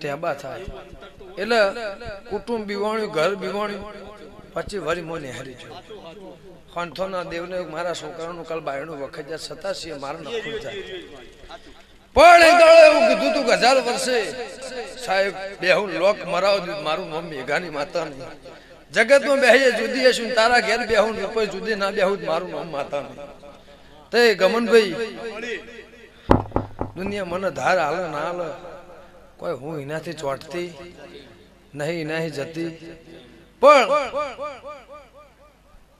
ટેબા થાય. એટલે કુટુંબ બીવાણ્યું, ઘર બીવાણ્યું. પછી વળી મોને હરી જો ખંથોના દેવને મારા છોકરાનું કાલ બાયણું વખત જાય સતાશીએ મારા નખું જાય. પણ એ એવું કીધું તું કે હજાર વર્ષે સાહેબ, બેહું લોક મરાવ મારું નામ મેઘાની માતા નહીં જગતમાં બેહીએ જુદી હશું, તારા ઘેર બે હું કોઈ જુદી ના બે હું મારું નામ માતા નહીં તે ગમનભાઈ, દુનિયા મને ધાર હાલે, ના હાલે. કોઈ હું એનાથી ચોંટતી નહીં નહીં જતી. પણ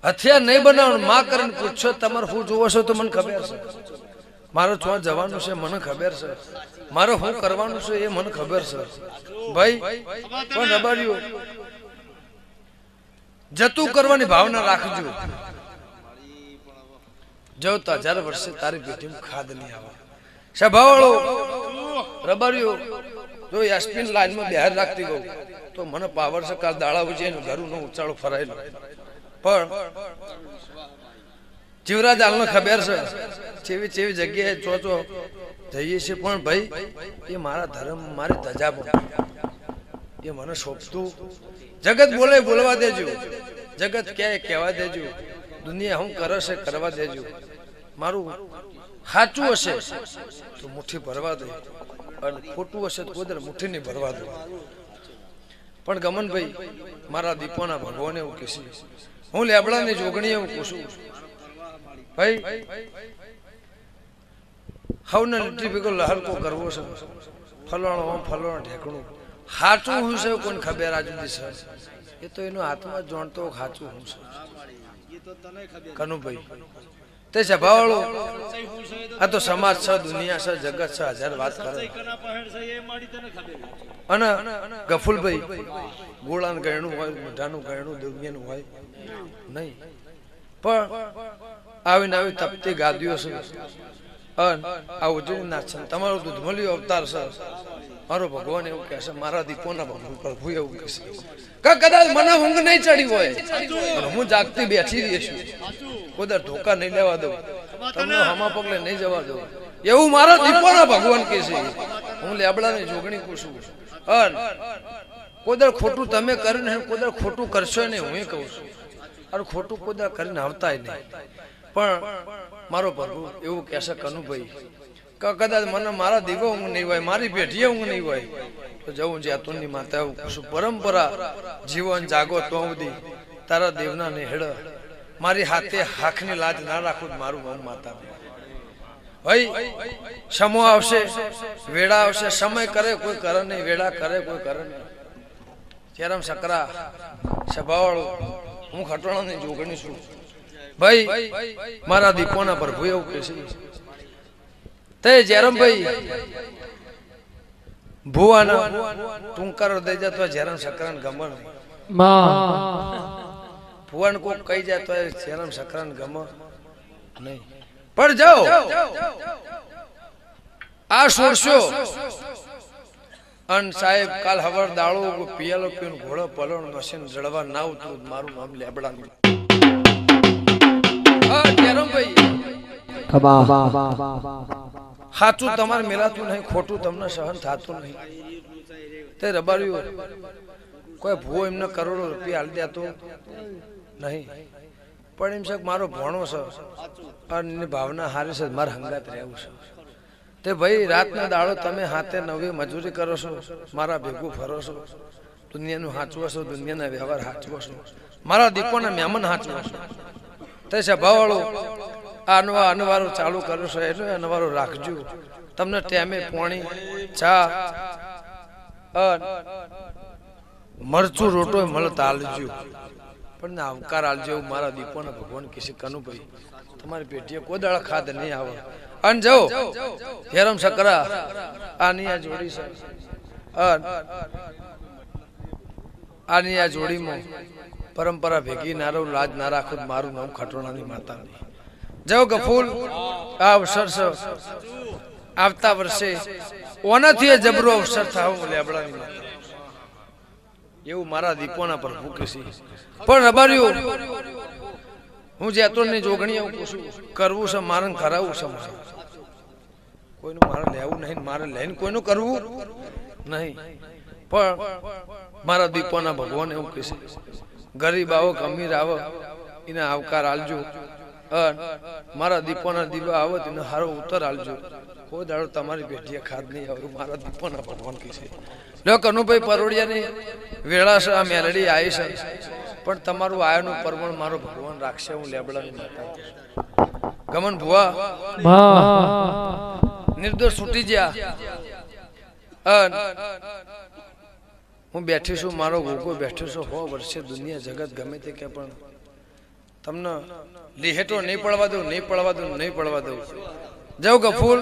હથિયાર નહીં બનાવવાનું, માં કરીને પૂછો, તમારે હું જોવો છો તો મને ખબર છે. મારો છો જવાનું છે, મને ખબર છે. મારો હું કરવાનું છે એ મને ખબર છે. ભાઈ, પણ રબાડ્યું જતું કરવાની ભાવના રાખજો. જો તો હજાર વર્ષે તારી પેટીમાં ખાદ નહીં આવે. સભાવાળો રબાર્યો જો યાસ્મીન લાઈનમાં બહાર રાખતી ગયું તો મને પાવર છે કાલ દાડા ઉજે એનું ઘરું નો ઉચાળો ફરાયેલો. પણ જીવરાજ હાલનો ખબર છે ચેવી ચેવી જગ્યાએ ચો ચો જઈએ છીએ, પણ ભાઈ, એ મારા ધર્મ, મારી ધજા એ મને શોભતું. જગત બોલે બોલવા દેજો. જગત ક્યાંય કહેવા દેજો. દુનિયા હું કરે છે કરવા દેજો. મારું સાચું હશે તો મુઠ્ઠી ભરવા દે. અને ખોટું હશે તો પોતે મુઠ્ઠી નહીં ભરવા દો. પણ ગમનભાઈ, મારા દીપોના ભગવાને એવું કહેશે હું લેબડાની જોગણી એવું પૂછું ભાઈ, હવને લીટી ભેગો લહરકો કરવો છે. ફલવાણો આમ ફલવાણો ઢેકણું. સાચું હું છે કોઈને ખબર આજુ છે? એ તો એનો હાથમાં જોણતો સાચું હું છે. કનુભાઈ તે સભાવાળો. આ તો સમાજ છે દુનિયા છે જગત છે હજાર વાત કરે. અને ગફુલભાઈ ગોળાનું ગયણું હોય મોઢાનું ગયણું દુનિયાનું હોય. નહીં. પણ આવીને આવી તપતી ગાદીઓ છે. આવું આ ઉજળી નાચ છે તમારું દૂધમલિયો અવતાર છે. મારો ભગવાન એવું કહે છે મારા દીપોના ભગવાન પ્રભુ એવું કહે છે. કદાચ મને ઊંઘ નહીં ચડી હોય. પણ હું જાગતી બેઠી રહી છું. કોદર ધોકા નહીં લેવા દઉં. તમને હમા પગલે નહીં જવા દઉં. એવું મારા દીપોના ભગવાન કહે છે. હું લેબડાની જોગણી પૂછું અન કોદર ખોટું તમે કરીને કોદર ખોટું કરશો નહીં હું કહું છું. અને ખોટું કોદર કરીને આવતા નહીં. પણ મારો પ્રભુ એવું કહેશે કનુભાઈ કે કદાચ મને મારા દીવો ઊંઘ નહીં હોય મારી પેઢીએ ઊંઘ નહીં હોય તો જવું જ્યાતુની માતા એવું કશું પરંપરા જીવન જાગો તો સુધી તારા દેવના ને હેડ મારી હાથે હાખની લાજ ના રાખું તો મારું મમ માતા ભાઈ, સમો આવશે, વેળા આવશે, સમય કરે, કોઈ કરે નહીં, વેળા કરે, કોઈ કરે નહીં. ચેરમ સકરા, સભાવાળો, હું ખટોણાની જોગણી છું. ભાઈ, મારા દીપોના પ્રભુ એવું કહે છે. તે જેરમભાઈ, ભુવાના ટૂંકાર દઈ જતો જેરમ સકરાન ગમણ. ભુવન કોક કહી જાય તો શેરમ સકરાન ગમ. નહીં. પણ જાઓ. આ સોરસો. અન સાહેબ, કાલ હવાર દાળો પિયાલો પીન ઘોડો પલણ મશીન જળવા ના ઉતરું મારું નામ લેબડા સાચું તમારે મેલાતું નહીં, ખોટું તમને સહન થતું નહીં. તે રબાર્યું કોઈ ભૂ એમને કરોડો રૂપિયા હાલી દેતો નહીં. પણ એમ છે કે મારો ભણો છે. અને ભાવના હારી છે, મારે હંગાત રહેવું છે. તે ભાઈ, રાતના દાડો તમે હાથે નવી મજૂરી કરો છો, મારા ભેગું ફરો છો. દુનિયાનું હાચવો છો, દુનિયાના વ્યવહાર હાચવો છો. મારા દીકોના મહેમાન હાચવો છો. તે સભાવાળો આનવા અનવારો ચાલુ કરો છો, એટલે અનવારો રાખજો. તમને ટેમે પાણી, ચા મરચું રોટો મળતા આલજો. પણ આવકાર આલજો એવું મારા દીપોના ભગવાન કિસી કનુભાઈ, તમારી પેટીએ કોઈ દાડા ખાદ નહીં આવે. અન જો, હેરમ સકરા આની આ જોડી છે. આની આ જોડીમાં પરંપરા ભેગી ના રહું, લાજ ના રાખું, મારું નામ ખટોણાની માતા નહીં. ગફૂલ આ અવસર આવતા વર્ષે ઓનાથી જબરો અવસર થાવ, લેબડાની માતા. એવું મારા દીપોના પર ભૂકસી પણ રબાર્યું હું જેતોની જોગણી આવું પૂછું, કરવું છે મારે કરાવવું છે મારે. કોઈનું મારે લેવું નહીં, મારે લઈને કોઈનું કરવું નહીં. પણ મારા દીપોના ભગવાન એવું કહેશે ગરીબ આવો અમીર આવો, એને આવકાર આલજો. મારા દીપોના દીવા આવો તેને હારો ઉત્તર આલજો. કોઈ દાડો તમારી ભેટીએ ખાદ નહીં આવે મારા દીપોના ભગવાન કહેશે લો, કનુભાઈ પરોડિયાની વેળા છે આ મેલડી આવી છે. પણ તમારું આયનું પરમણ મારો ભગવાન રાખશે, હું લેબડાની માતા ગમન ભુવા, નિર્દોષ છૂટી ગયા. હું બેઠી છું, મારો ગોગો બેઠો છું, હો વર્ષે દુનિયા જગત ગમે તે કે પણ તમને લીહેટો નહીં પડવા દઉં, નહીં પડવા દઉં, નહીં પડવા દઉં. જાઉં ગફૂલ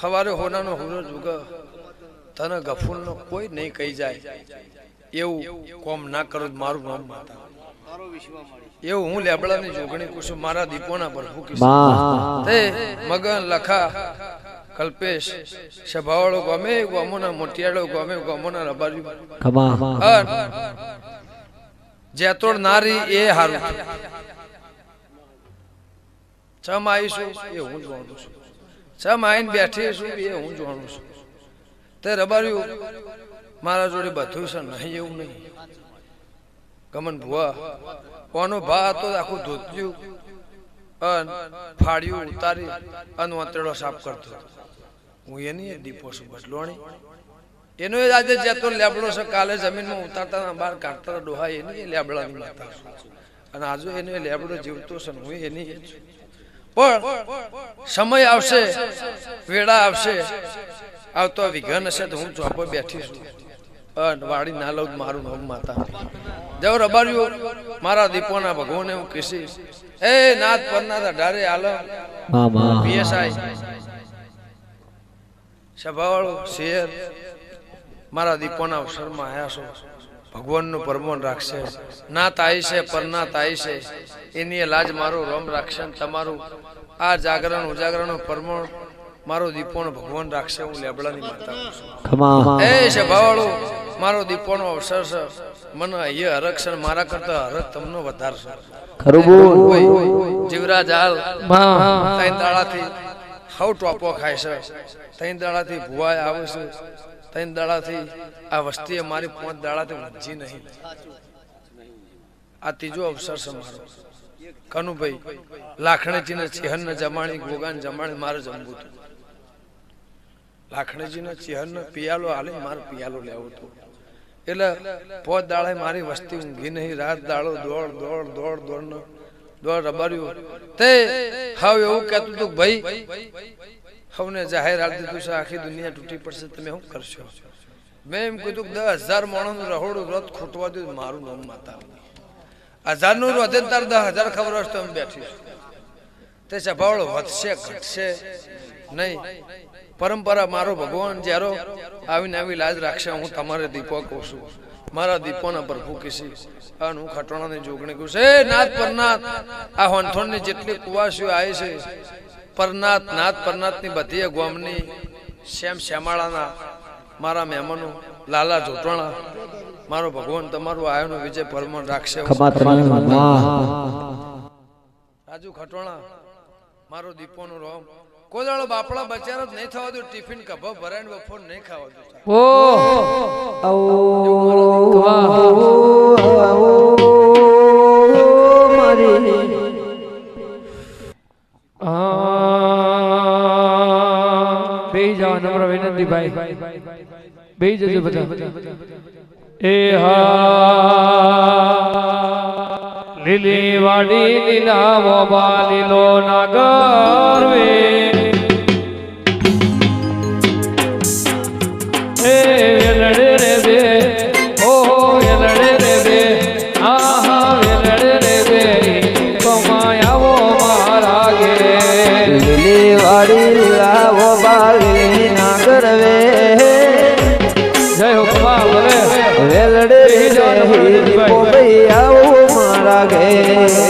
સવારે હોનાનો હુરજ ઉગ તને ગફૂલનો કોઈ નહીં કહી જાય. એવું કોમ ના કરો મારું નામ માતા. એવું હું લેબડાની જોગણી કુશું મારા દીપોના પર તે મગન લખા કલ્પેશ સભાવાળો ગમે ગમોના મોટિયાળો ગમે ગમોના રબારી. જેતોડ નારી એ હારું. ચમ આવીશું એ હું જોવાનું છું. ચમ આવીને બેઠી છું, એ હું જોવાનું છું. તે રબાર્યું મારા જોડે બધું છે, નહીં એવું નહીં. ગમન ભુવા, કોનો ભા હતો આખું ધોત્યું અન ફાડ્યું ઉતારી અન વાતેડો સાફ કરતો. હું એની ડીપો છું બદલોણી એનો એ આજે જતો લેબડો છે, કાલે જમીનમાં ઉતારતા બહાર કાઢતા ડોહા, એની લેબડા લેબડાની માતા છું. અને આજુ એને લેબડો જીવતો છે હું એની એ છું. પણ સમય આવશે વેળા આવશે. આવતો વિઘન હશે તો હું ચોપો બેઠી છું. અન વાડી ના લઉં મારું નામ માતા. જવ રબાર્યું મારા દીપોના ભગવાને હું કીશીશ એ નાથ પરના ડારે આલમ પીએસઆઈ. સભાવાળો શેર. મારા દીપોના અવસરમાં આવ્યા છો. ભગવાનનું પરમોન રાખશે. ના તાઈ છે પરના તાઈ છે. એની લાજ મારું રોમ રાખશે તમારું આ જાગરણ ઉજાગરણ પરમોણ મારો દીપોણ ભગવાન રાખશે હું લેબડાની માતા એ છે ભાવાળું મારો દીપોનો અવસર છે. મને અહીંયા ને મારા કરતા હરખ તમને વધારશે. જીવરાજ હાલ તૈન દાડાથી હવ ટોપો ખાય છે. તૈન દાડાથી ભુવાય આવે છે. ત્રણ દાડાથી આ વસ્તી અમારી પાંચ દાડાથી ઊંઘી નહીં. આ ત્રીજો અવસર છે મારો કનુભાઈ, લાખણીજીને ને જમાણી, ગોગાન જમાણી, મારે જમવું હતું. લાખણીજીને ચેહન પિયાલો હાલે મારે પિયાલો લેવો હતો. એટલે પોત દાડે મારી વસ્તી ઊંઘી નહીં. રાત દાડો દોડ દોડ દોડ દોડ દોડ રબાર્યું. તે હાવ એવું કહેતું હતું ભાઈ હવને જાહેર હાલ દીધું છે, આખી દુનિયા તૂટી પડશે, તમે શું કરશો? મેં એમ કીધું કે દસ હજાર માણસનું રહોડું રથ ખોટવા દઉં મારું નામ માતા હજારનું વધે તાર દસ હજાર ખબર હશે તો અમે બેઠી તે સભાવળ વધશે, ઘટશે નહીં. પરંપરા મારો ભગવાન, જ્યારે આવીને આવી લાજ રાખશે, હું તમારે દીપો કહું છું. મારા દીપોના પ્રભુ કિસી અને હું ખટોણાની જોગણી કહું છું. નાથ પરનાથ, આ હોનથોણની જેટલી કુવાસીઓ આવી છે પરનાથ નાથ પરનાથની બધી ગોમની શ્યામ શ્યામાળાના મારા મહેમાનો લાલા જોટવાણા મારો ભગવાન તમારું આયોનો વિજય પરમણ રાખશે. રાજુ ખટોણા મારો દીપોનો રોમ કોદાળો બાપડા બચારો જ નહીં થવા દો ટિફિન કભો ભરાઈને બપોર નહીં ખાવા દો. બે નમ્ર ભાઈ બે જજો બધા. એ હા. લીલી વાડી લીલા મોબા લીલો નાગર વે. દીપો મારા ઘે